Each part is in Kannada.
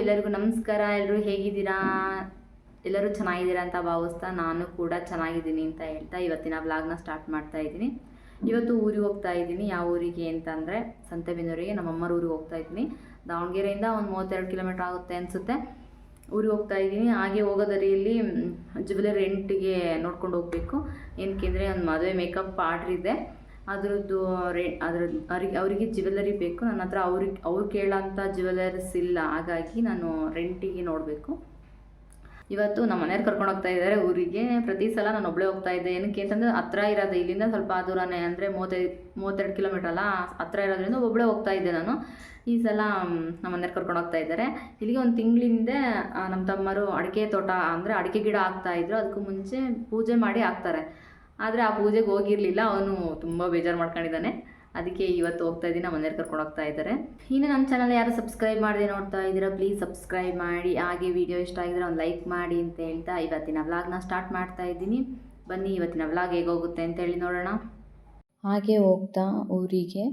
ಎಲ್ಲರಿಗೂ ನಮಸ್ಕಾರ. ಎಲ್ಲರೂ ಹೇಗಿದ್ದೀರಾ? ಎಲ್ಲರೂ ಚೆನ್ನಾಗಿದ್ದೀರಾ ಅಂತ ಭಾವಿಸ್ತಾ ನಾನು ಕೂಡ ಚೆನ್ನಾಗಿದ್ದೀನಿ ಅಂತ ಹೇಳ್ತಾ ಇವತ್ತಿನ ಬ್ಲಾಗ್ನ ಸ್ಟಾರ್ಟ್ ಮಾಡ್ತಾ ಇದ್ದೀನಿ. ಇವತ್ತು ಊರಿಗೆ ಹೋಗ್ತಾ ಇದ್ದೀನಿ. ಯಾವ ಊರಿಗೆ ಅಂತಂದರೆ ಸಂತೆಬೆನ್ನೂರಿಗೆ. ನಮ್ಮಮ್ಮರ ಊರಿಗೆ ಹೋಗ್ತಾ ಇದ್ದೀನಿ. ದಾವಣಗೆರೆಯಿಂದ ಒಂದು ಮೂವತ್ತೆರಡು ಕಿಲೋಮೀಟ್ರ್ ಆಗುತ್ತೆ ಅನಿಸುತ್ತೆ. ಊರಿಗೆ ಹೋಗ್ತಾ ಇದ್ದೀನಿ. ಹಾಗೆ ಹೋಗೋದರಿಯಲ್ಲಿ ಜ್ಯುವೆಲರಿ ರೆಂಟಿಗೆ ನೋಡ್ಕೊಂಡು ಹೋಗಬೇಕು. ಏನಕ್ಕೆ ಅಂದರೆ ಒಂದು ಮದುವೆ ಮೇಕಪ್ ಆರ್ಡ್ರ್ ಇದೆ. ಅದರದ್ದು ರೇ ಅವ್ರಿಗೆ, ಅವರಿಗೆ ಜ್ಯುವೆಲ್ಲರಿ ಬೇಕು. ನನ್ನ ಹತ್ರ ಅವ್ರಿಗೆ, ಅವ್ರು ಕೇಳೋಂಥ ಜ್ಯುವೆಲ್ಲರ್ಸ್ ಇಲ್ಲ. ಹಾಗಾಗಿ ನಾನು ರೆಂಟಿಗೆ ನೋಡಬೇಕು. ಇವತ್ತು ನಮ್ಮ ಮನೆಯವ್ರು ಕರ್ಕೊಂಡು ಹೋಗ್ತಾ ಇದ್ದಾರೆ ಊರಿಗೆ. ಪ್ರತಿ ಸಲ ನಾನು ಒಬ್ಬಳೇ ಹೋಗ್ತಾ ಇದ್ದೆ. ಏನಕ್ಕೆ ಅಂತಂದರೆ ಹತ್ರ ಇರೋದು ಇಲ್ಲಿಂದ ಸ್ವಲ್ಪ ದೂರನೇ ಅಂದರೆ ಮೂವತ್ತೈದು ಮೂವತ್ತೆರಡು ಕಿಲೋಮೀಟರ್ ಅಲ್ಲ? ಹತ್ರ ಇರೋದ್ರಿಂದ ಒಬ್ಬಳೇ ಹೋಗ್ತಾ ಇದ್ದೆ ನಾನು. ಈ ಸಲ ನಮ್ಮ ಮನೆಯವ್ರು ಕರ್ಕೊಂಡು ಹೋಗ್ತಾ ಇದ್ದಾರೆ. ಇಲ್ಲಿಗೆ ಒಂದು ತಿಂಗಳಿಂದ ನಮ್ಮ ತಮ್ಮರು ಅಡಿಕೆ ತೋಟ ಅಂದರೆ ಅಡಿಕೆ ಗಿಡ ಹಾಕ್ತಾ ಇದ್ರು. ಅದಕ್ಕೂ ಮುಂಚೆ ಪೂಜೆ ಮಾಡಿ ಹಾಕ್ತಾರೆ. ಆದರೆ ಆ ಪೂಜೆಗೆ ಹೋಗಿರಲಿಲ್ಲ. ಅವನು ತುಂಬ ಬೇಜಾರು ಮಾಡ್ಕೊಂಡಿದ್ದಾನೆ. ಅದಕ್ಕೆ ಇವತ್ತು ಹೋಗ್ತಾ ಇದ್ದೀನಿ. ನಮ್ಮ ಕರ್ಕೊಂಡು ಹೋಗ್ತಾ ಇದ್ದಾರೆ. ಇನ್ನು ನಮ್ಮ ಚಾನಲ್ ಯಾರು ಸಬ್ಸ್ಕ್ರೈಬ್ ಮಾಡಿದೆ ನೋಡ್ತಾ ಇದ್ದೀರಾ ಪ್ಲೀಸ್ ಸಬ್ಸ್ಕ್ರೈಬ್ ಮಾಡಿ. ಹಾಗೆ ವಿಡಿಯೋ ಇಷ್ಟ ಆಗಿದ್ರೆ ಒಂದು ಲೈಕ್ ಮಾಡಿ ಅಂತ ಹೇಳ್ತಾ ಇವತ್ತಿನ ವ್ಲಾಗ್ನ ಸ್ಟಾರ್ಟ್ ಮಾಡ್ತಾ ಇದ್ದೀನಿ. ಬನ್ನಿ, ಇವತ್ತಿನ ವ್ಲಾಗ್ ಹೇಗೋಗುತ್ತೆ ಅಂತ ಹೇಳಿ ನೋಡೋಣ. ಹಾಗೆ ಹೋಗ್ತಾ ಊರಿಗೆ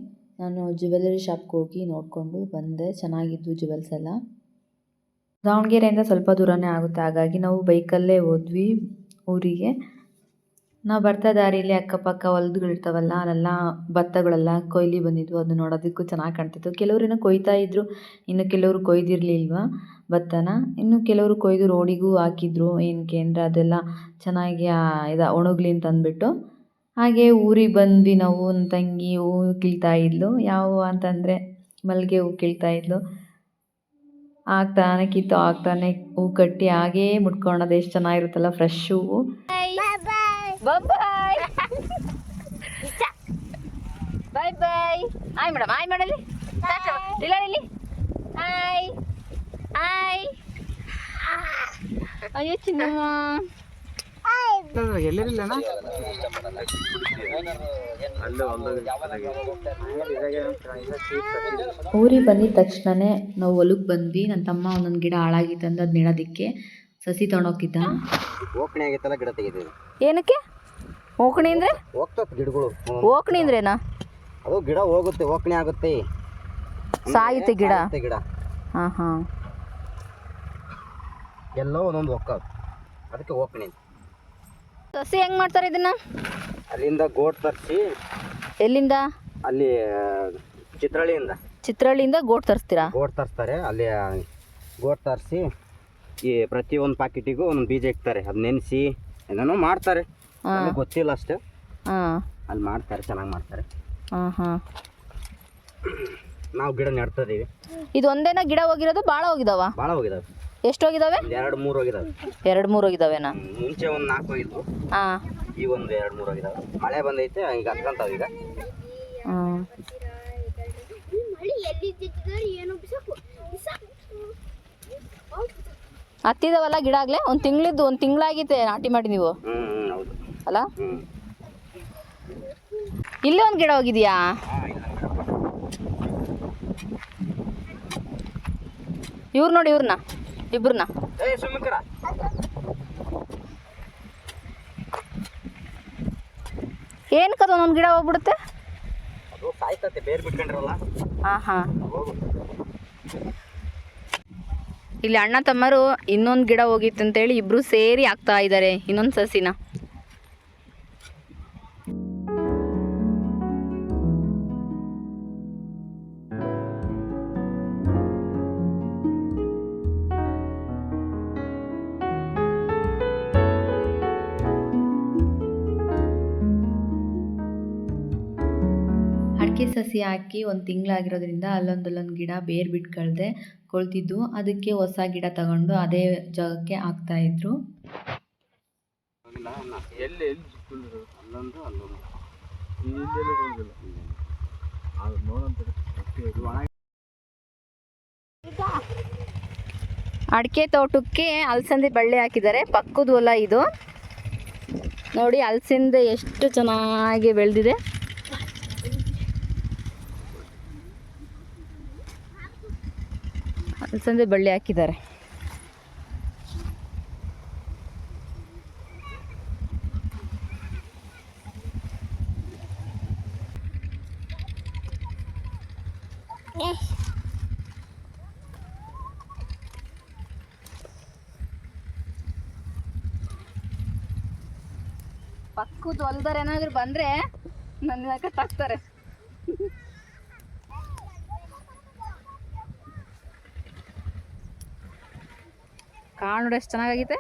ನಾನು ಜ್ಯುವೆಲರಿ ಶಾಪ್ಗೆ ಹೋಗಿ ನೋಡಿಕೊಂಡು ಬಂದೆ. ಚೆನ್ನಾಗಿದ್ದು ಜ್ಯುವೆಲ್ಸ್ ಎಲ್ಲ. ದಾವಣಗೆರೆಯಿಂದ ಸ್ವಲ್ಪ ದೂರನೇ ಆಗುತ್ತೆ. ಹಾಗಾಗಿ ನಾವು ಬೈಕಲ್ಲೇ ಹೋದ್ವಿ ಊರಿಗೆ. ನಾವು ಬರ್ತಾ ದಾರಿಲಿ ಅಕ್ಕಪಕ್ಕ ಹೊಲ್ದುಗಳಿರ್ತಾವಲ್ಲ ಅಲ್ಲೆಲ್ಲ ಭತ್ತಗಳೆಲ್ಲ ಕೊಯ್ಲಿ ಬಂದಿದ್ವು ಅದು ನೋಡೋದಕ್ಕೂ ಚೆನ್ನಾಗಿ ಕಾಣ್ತಿತ್ತು. ಕೆಲವರೇನೋ ಕೊಯ್ತಾ ಇದ್ರು, ಇನ್ನು ಕೆಲವರು ಕೊಯ್ದಿರಲಿಲ್ವ ಭತ್ತನ? ಇನ್ನು ಕೆಲವರು ಕೊಯ್ದು ರೋಡಿಗೂ ಹಾಕಿದ್ರು, ಏನಕ್ಕೆ ಅಂದರೆ ಅದೆಲ್ಲ ಚೆನ್ನಾಗಿ ಇದು ಒಣಗಲಿ ಅಂತ ಅಂದ್ಬಿಟ್ಟು. ಹಾಗೆ ಊರಿಗೆ ಬಂದ್ವಿ ನಾವು ನನ್ನ ತಂಗಿ ಹೂವು ಕೀಳ್ತಾ ಇದ್ಲು. ಯಾವ ಅಂತಂದರೆ ಮಲ್ಲಿಗೆ ಹೂ ಕೀಳ್ತಾ ಇದ್ಲು. ಆಗ್ತಾನೆ ಕಿತ್ತು, ಆಗ್ತಾನೆ ಹೂ ಕಟ್ಟಿ, ಹಾಗೇ ಮುಟ್ಕೊಳೋದು ಎಷ್ಟು ಚೆನ್ನಾಗಿರುತ್ತಲ್ಲ ಫ್ರೆಶ್ ಹೂವು. ಬಾಯ್ ಬಾಯ್ ಬಾಯ್ ಆಯ್ ಮೇಡಮ್ ಆಯ್ ಮಾಡಲಿ ಇಲ್ಲ. ಇಲ್ಲಿ. ಆಯ್ ಆಯ್ ಅಯ್ಯೋ ಚಿನ್ನಮ್ಮ. ಊರಿಗೆ ಬಂದಿದ ತಕ್ಷಣನೇ ನಾವು ಹೊಲಕ್ಕೆ ಬಂದ್ವಿ. ನನ್ನ ತಮ್ಮ ಒಂದೊಂದು ಗಿಡ ಹಾಳಾಗಿತ್ತು ಅಂದು ಅದು ನೆಡೋದಕ್ಕೆ ಸಸಿ ತೊಗೊಂಡೋಗ್ತಿದ್ದ. ಓಕಣೆ ಆಗೈತಲ್ಲ ಗಿಡ ತೆಗಿತೀವಿ. ಏನಕ್ಕೆ? ಓಕಣಿ ಅಂದ್ರೆ? ಹೋಗ್ತತ್ ಗಿಡಗಳು. ಓಕಣಿ ಅಂದ್ರೇನಾ? ಅದು ಗಿಡ ಹೋಗುತ್ತೆ ಓಕಣಿ ಆಗುತ್ತೆ. ಸಾಯುತ್ತೆ ಗಿಡ? ಸಾಯುತ್ತೆ ಗಿಡ. ಹಾಂ ಹಾಂ. ಎಲ್ಲೋ ಒಂದೊಂದು ಒಕ್ಕ ಅದಕ್ಕೆ ಓಕಣಿ ಅಂತ. ಸಸಿ ಹೆಂಗ್ ಮಾಡ್ತಾರೆ ಇದನ್ನ? ಅಲ್ಲಿಂದ ಗೋಟ್ ತರಿಸಿ ಎಲ್ಲಿಂದ? ಅಲ್ಲಿ ಚಿತ್ರಳ್ಳಿಯಿಂದ. ಚಿತ್ರಹಳ್ಳಿಯಿಂದ ಗೋಟ್ ತರಿಸ್ತೀರಾ? ಗೋಟ್ ತರಿಸ್ತಾರೆ ಅಲ್ಲಿ ಗೋಟ್ ತರಿಸಿ ಈ ಪ್ರತಿ ಒಂದು ಪ್ಯಾಕೆಟಿಗೂ ಒಂದೊಂದು ಬೀಜ ಇಕ್ತಾರೆ. ಅದು ನೆನೆಸಿ ಏನೇನೋ ಮಾಡ್ತಾರೆ. ಗೊತ್ತಿಲ್ಲ ಅಷ್ಟೇ. ಹಾಂ. ಅಲ್ಲಿ ಮಾಡ್ತಾರೆ ಚೆನ್ನಾಗಿ ಮಾಡ್ತಾರೆ. ಹಾಂ ಹಾಂ. ನಾವು ಗಿಡ ನೆಡ್ತದೀವಿ ಇದು ಒಂದೇನ ಗಿಡ ಹೋಗಿರೋದು ಭಾಳ ಹೋಗಿದಾವ? ಭಾಳ ಹೋಗಿದಾವೆ. ಎಷ್ಟು ಹೋಗಿದಾವೆ? ಎರಡು ಮೂರು ಹೋಗಿದಾವೆ. ಎರಡು ಮೂರು ಹೋಗಿದಾವೇನಾ? ಮುಂಚೆ ಒಂದು ನಾಲ್ಕು ಹೋಗಿದ್ವು. ಹಾಂ. ಈಗ ಒಂದು ಎರಡು ಮೂರು ಹೋಗಿದಾವೆ. ಮಳೆ ಬಂದೈತೆ ಈಗ ಹತ್ಕೊಂತಾವ ಈಗ. ಹಾಂ. ಹತ್ತಿದಾವಲ್ಲ ಗಿಡ ಆಗ್ಲೇ? ಒಂದು ತಿಂಗಳಿದ್ದು ಒಂದು ತಿಂಗಳಾಗಿತ್ತೆ ನಾಟಿ ಮಾಡಿ ನೀವು. ಹ್ಞೂ ಅಲ್ಲ ಇಲ್ಲೇ ಒಂದು ಗಿಡ ಹೋಗಿದ್ಯಾ? ಇವ್ರು ನೋಡಿ ಇವ್ರನ್ನ ಇಬ್ರನ್ನ ಏ ಕದ ಒಂದೊಂದು ಗಿಡ ಹೋಗ್ಬಿಡುತ್ತೆ? ಹಾಂ ಹಾಂ ಇಲ್ಲಿ ಅಣ್ಣ ತಮ್ಮರು ಇನ್ನೊಂದು ಗಿಡ ಹೋಗಿತ್ತು ಅಂತೇಳಿ ಇಬ್ರು ಸೇರಿ ಹಾಕ್ತಾ ಇದ್ದಾರೆ ಇನ್ನೊಂದು ಸಸಿನ. ಅಡಿಕೆ ಸಸಿ ಹಾಕಿ ಒಂದು ತಿಂಗಳಾಗಿರೋದ್ರಿಂದ ಅಲ್ಲೊಂದಲ್ಲೊಂದು ಅಲ್ಲೊಂದು ಗಿಡ ಬೇರು ಬಿಟ್ಕೊಳ್ದೆ ಕೊಳ್ತಿದ್ದು ಅದಕ್ಕೆ ಹೊಸ ಗಿಡ ತಗೊಂಡು ಅದೇ ಜಾಗಕ್ಕೆ ಹಾಕ್ತಾ ಇದ್ರು. ಅಡಿಕೆ ತೋಟಕ್ಕೆ ಅಲ್ಸಂದಿ ಬಳ್ಳಿ ಹಾಕಿದ್ದಾರೆ. ಪಕ್ಕದ ಹೊಲ ಇದು. ನೋಡಿ ಅಲಸಂದೆ ಎಷ್ಟು ಚೆನ್ನಾಗಿ ಬೆಳೆದಿದೆ. ಅಲ್ಸಂದೆ ಬಳ್ಳಿ ಹಾಕಿದ್ದಾರೆ. ಪಕ್ಕದ ಹೊಲ್ದಾರ ಏನಾದ್ರು ಬಂದ್ರೆ ನನ್ನ ತಗ್ತಾರೆ ಕಾಳು ನೋಡಿ ಎಷ್ಟು ಚೆನ್ನಾಗಾಗಿದೆ.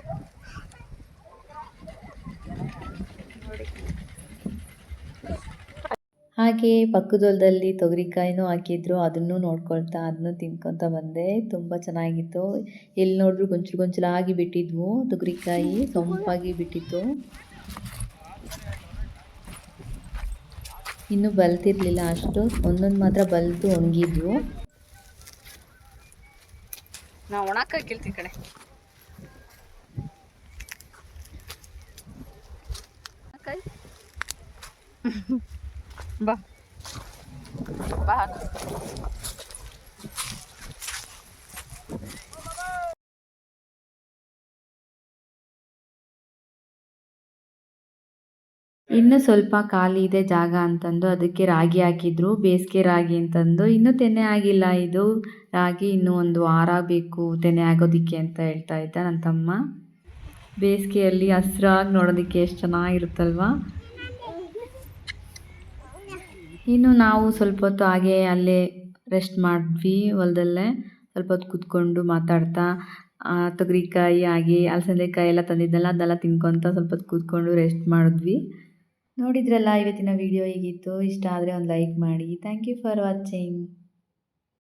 ಹಾಗೆ ಪಕ್ಕದ ಹೊಲದಲ್ಲಿ ತೊಗರಿಕಾಯಿನೂ ಹಾಕಿದ್ರು ಅದನ್ನು ನೋಡ್ಕೊಳ್ತಾ ಅದನ್ನು ತಿನ್ಕೊತ ಬಂದೆ. ತುಂಬ ಚೆನ್ನಾಗಿತ್ತು. ಎಲ್ಲಿ ನೋಡಿದ್ರು ಗೊಂಚಲು ಗೊಂಚಲಾಗಿ ಬಿಟ್ಟಿದ್ವು. ತೊಗರಿಕಾಯಿ ಸೊಂಪಾಗಿ ಬಿಟ್ಟಿತ್ತು. ಇನ್ನು ಬಲ್ತಿರ್ಲಿಲ್ಲ ಅಷ್ಟು. ಒಂದೊಂದು ಮಾತ್ರ ಬಲ್ತು ಒಣಗಿದ್ವು. ನಾವು ಕೇಳ್ತೀವಿ ಕಡೆ ಅಕ್ಕಾಯ್. ಬಾ ಬಾ ಇನ್ನು ಸ್ವಲ್ಪ ಖಾಲಿ ಇದೆ ಜಾಗ ಅಂತಂದು ಅದಕ್ಕೆ ರಾಗಿ ಹಾಕಿದ್ರು. ಬೇಸಿಗೆ ರಾಗಿ ಅಂತಂದು ಇನ್ನೂ ತೆನೆ ಆಗಿಲ್ಲ ಇದು. ರಾಗಿ ಇನ್ನೂ ಒಂದು ವಾರ ಬೇಕು ತೆನೆ ಆಗೋದಿಕ್ಕೆ ಅಂತ ಹೇಳ್ತಾ ಇದ್ದ ನನ್ನ ತಮ್ಮ. ಬೇಸಿಗೆಯಲ್ಲಿ ಹಸಿರಾಗಿ ನೋಡೋದಕ್ಕೆ ಎಷ್ಟು ಚೆನ್ನಾಗಿರುತ್ತಲ್ವ? ಇನ್ನು ನಾವು ಸ್ವಲ್ಪ ಹೊತ್ತು ಹಾಗೆ ಅಲ್ಲೇ ರೆಸ್ಟ್ ಮಾಡಿದ್ವಿ ಹೊಲದಲ್ಲೇ. ಸ್ವಲ್ಪ ಹೊತ್ತು ಕೂತ್ಕೊಂಡು ಮಾತಾಡ್ತಾ ತೊಗರಿಕಾಯಿ ಹಾಗೆ ಅಲಸಂದೆಕಾಯಿ ಎಲ್ಲ ತಂದಿದ್ದೆಲ್ಲ ಅದೆಲ್ಲ ತಿನ್ಕೊತ ಸ್ವಲ್ಪ ಹೊತ್ತು ಕೂತ್ಕೊಂಡು ರೆಸ್ಟ್ ಮಾಡಿದ್ವಿ. ನೋಡಿದ್ರಲ್ಲ ಇವತ್ತಿನ ವಿಡಿಯೋ ಹೀಗಿತ್ತು? ಇಷ್ಟ ಆದರೆ ಒಂದು ಲೈಕ್ ಮಾಡಿ. Thank you for watching